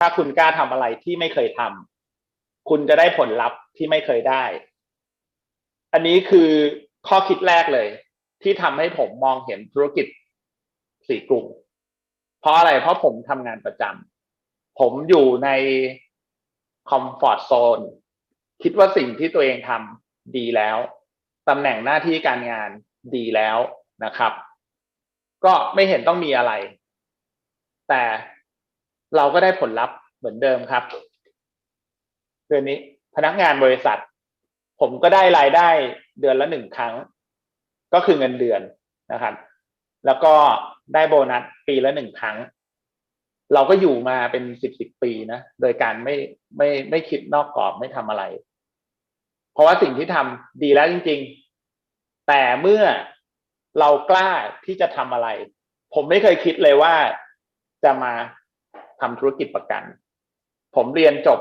ถ้าคุณกล้าทำอะไรที่ไม่เคยทำคุณจะได้ผลลัพธ์ที่ไม่เคยได้ อันนี้คือข้อคิดแรกเลย ที่ทำให้ผมมองเห็นธุรกิจสี่กรุงเพราะอะไรเพราะผมทำงานประจำผมอยู่ในคอมฟอร์ z โซนคิดว่าสิ่งที่ตัวเองทำดีแล้วตำแหน่งหน้าที่การงานดีแล้วนะครับ ก็ไม่เห็นต้องมีอะไร แต่ เราก็ได้ผลลัพธ์เหมือนเดิมครับ เดือนนี้พนักงานบริษัท ผมก็ได้รายได้เดือนละหนึ่งครั้ง ก็คือเงินเดือนนะครับ แล้วก็ได้โบนัสปีละหนึ่งครั้ง เราก็อยู่มาเป็นสิบสิบปีนะโดยการไม่ไม่ไม่คิดนอกกรอบไม่ทำอะไร เพราะว่าสิ่งที่ทำดีแล้วจริง ๆ แต่เมื่อเรากล้าที่จะทำอะไร ผมไม่เคยคิดเลยว่าจะมา ทำธุรกิจประกัน ผมเรียนจบ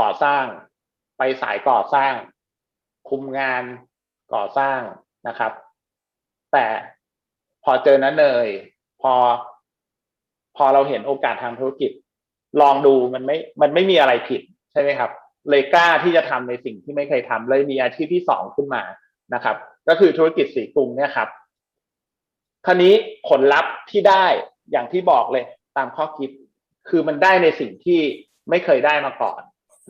ก่อสร้าง ไปสายก่อสร้าง คุมงานก่อสร้างนะครับ แต่พอเจอนั้นเนย พอ พอเราเห็นโอกาสทางธุรกิจ ลองดูมันไม่ มันไม่มีอะไรผิดใช่ไหมครับ เลยกล้าที่จะทำในสิ่งที่ไม่เคยทำเลยมีอาชีพที่สองขึ้นมานะครับ ก็คือธุรกิจสีกรุงเนี่ยครับคราวนี้ผลลัพธ์ที่ได้อย่างที่บอกเลยตามข้อคิด คือมันได้ในสิ่งที่ไม่เคยได้มาก่อน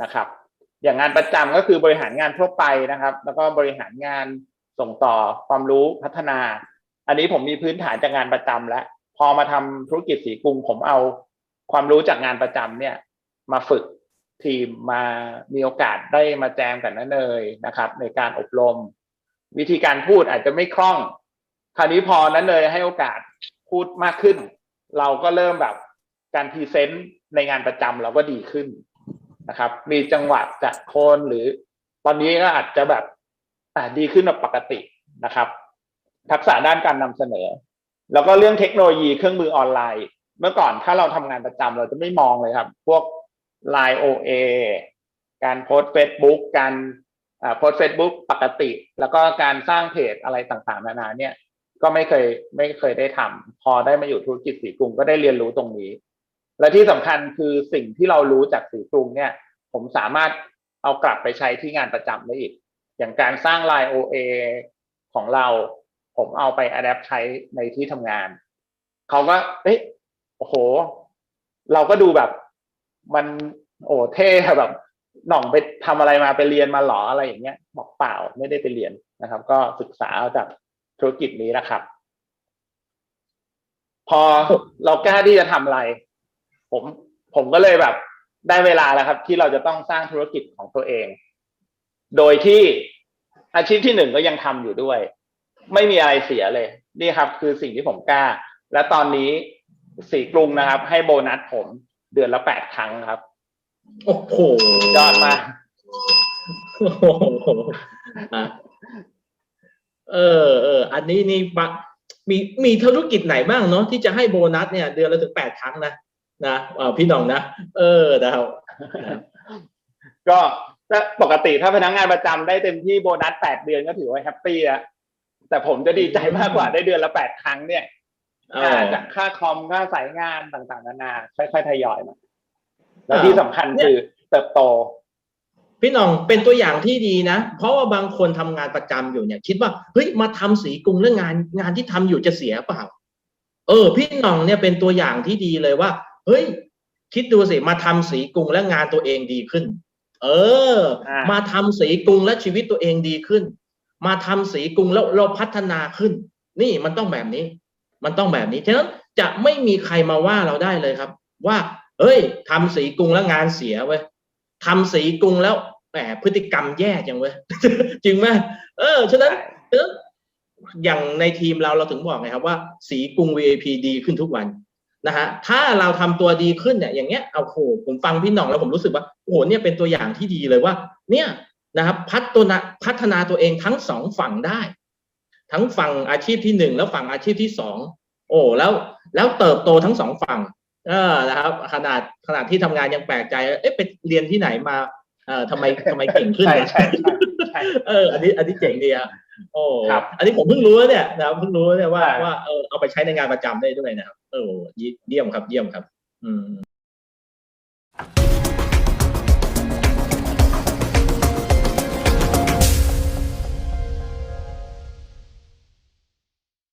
นะครับ อย่างงานประจำก็คือบริหารงานทั่วไปนะครับ แล้วก็บริหารงานส่งต่อความรู้พัฒนา อันนี้ผมมีพื้นฐานจากงานประจำแล้วพอมาทำธุรกิจสีกรุง ผมเอาความรู้จากงานประจำเนี่ย มาฝึกทีมมามีโอกาสได้มาแจมกันนั่นเลยนะครับ ในการอบรม วิธีการพูดอาจจะไม่คล่อง คราวนี้พอนั้นเลยให้โอกาสพูดมากขึ้น เราก็เริ่มแบบ การพรีเซนต์ในงานประจำเราก็ดีขึ้นนะครับ มีจังหวะจากโคนหรือ ตอนนี้ก็อาจจะแบบอ่าดีขึ้นกว่าปกตินะครับ ทักษะด้านการนำเสนอ แล้วก็เรื่องเทคโนโลยีเครื่องมือออนไลน์ เมื่อก่อนถ้าเราทำงานประจำเราจะไม่มองเลยครับ พวก Line OA การโพสเฟซบุ๊กการโพสเฟซบุ๊กปกติ แล้วก็การสร้างเพจอะไรต่างๆ นานาเนี่ย ก็ไม่เคยไม่เคยได้ทำพอได้มาอยู่ธุรกิจสีกรุงก็ได้เรียนรู้ตรงนี้ และที่สำคัญคือสิ่งที่เรารู้จากสีกรุงเนี่ย ผมสามารถเอากลับไปใช้ที่งานประจำได้อีก อย่างการสร้าง Line OA ของเรา ผมเอาไปอัดแอปใช้ในที่ทำงาน เขาก็เอ๊ะโอ้โห เราก็ดูแบบมันโอ้เท่แบบหน่องไปทำอะไรมาไปเรียนมาหรออะไรอย่างเงี้ยบอกเปล่าไม่ได้ไปเรียนนะครับ ก็ศึกษาเอาจากธุรกิจนี้นะครับ พอเรากล้าที่จะทำอะไร ผมผมก็เลยแบบ ได้เวลาแล้วครับ ที่เราจะต้องสร้างธุรกิจของตัวเอง โดยที่อาชีพที่หนึ่งก็ยังทำอยู่ด้วย ไม่มีอะไรเสียเลย นี่ครับ คือสิ่งที่ผมกล้า และตอนนี้สีกรุงนะครับ ให้โบนัสผมเดือนละแปดครั้งครับ โอ้โหยอดมากโอ้โหอะเออเอออันนี้นี่ปะมีมีธุรกิจไหนบ้างเนาะที่จะให้โบนัสเนี่ย เดือนละถึงแปดครั้งนะ นะอ่าพี่หน้องนะ เออนะครับก็ถ้าปกติถ้าพนักงานประจำได้เต็มที่โบนัสแปดเดือนก็ถือว่าแฮปปี้แล้วแต่ผมจะดีใจมากกว่าได้เดือนละแปดครั้งเนี่ยเออค่าจากค่าคอมค่าสายงานต่างๆนานาค่อยๆทยอยมาแล้วที่สำคัญคือเติบโต พี่หน้องเป็นตัวอย่างที่ดีนะ เพราะว่าบางคนทำงานประจำอยู่เนี่ย คิดว่าเฮ้ยมาทำสีกรุงแล้วงาน งานที่ทำอยู่จะเสียเปล่า เออ พี่หน้องเนี่ยเป็นตัวอย่างที่ดีเลยว่า เฮ้ย คิดดูสิมาทำสีกรุงแล้วงานตัวเองดีขึ้น เอออ่ามมาทำสีกรุงแล้วชีวิตตัวเองดีขึ้น มาทำสีกรุงแล้วเราพัฒนาขึ้น นี่มันต้องแบบนี้ มันต้องแบบนี้ฉะนั้นจะไม่มีใครมาว่าเราได้เลยครับ ว่าเฮ้ยทำสีกรุงแล้วงานเสียเว้ยทำสีกรุงแล้วแหมพฤติกรรมแย่จังเว้ยจริงไหมเออฉะนั้นฉะนั้นอย่างในทีมเราเราถึงบอกไงครับว่า สีกรุง VIP ดีขึ้นทุกวัน นะฮะถ้าเราทำตัวดีขึ้นเนี่ยอย่างเงี้ยเอาโหผมฟังพี่หน่องแล้วผมรู้สึกว่าโอ้โหเนี่ยเป็นตัวอย่างที่ดีเลยว่า เนี่ยนะครับพัฒนาพัฒนาตัวเองทั้งสองฝั่งได้ ทั้งฝั่งอาชีพที่หนึ่งแล้วฝั่งอาชีพที่สองโอ้แล้วแล้วเติบโตทั้งสองฝั่งเออนะครับขนาดขนาดที่ทำงานยังแปลกใจเอ๊ะไปเรียนที่ไหนมาเออทำไมทำไมเก่งขึ้นใช่วะใช่ใช่ใช่เออ อันนี้อันนี้เจ๋งดีอะโอ้ครับอันนี้ผมเพิ่งรู้เนี่ยนะครับเพิ่งรู้เนี่ยว่าใช่ว่าเออเอาไปใช้ในงานประจำได้ด้วยนะครับ เออเยี่ยมครับเยี่ยมครับ อืม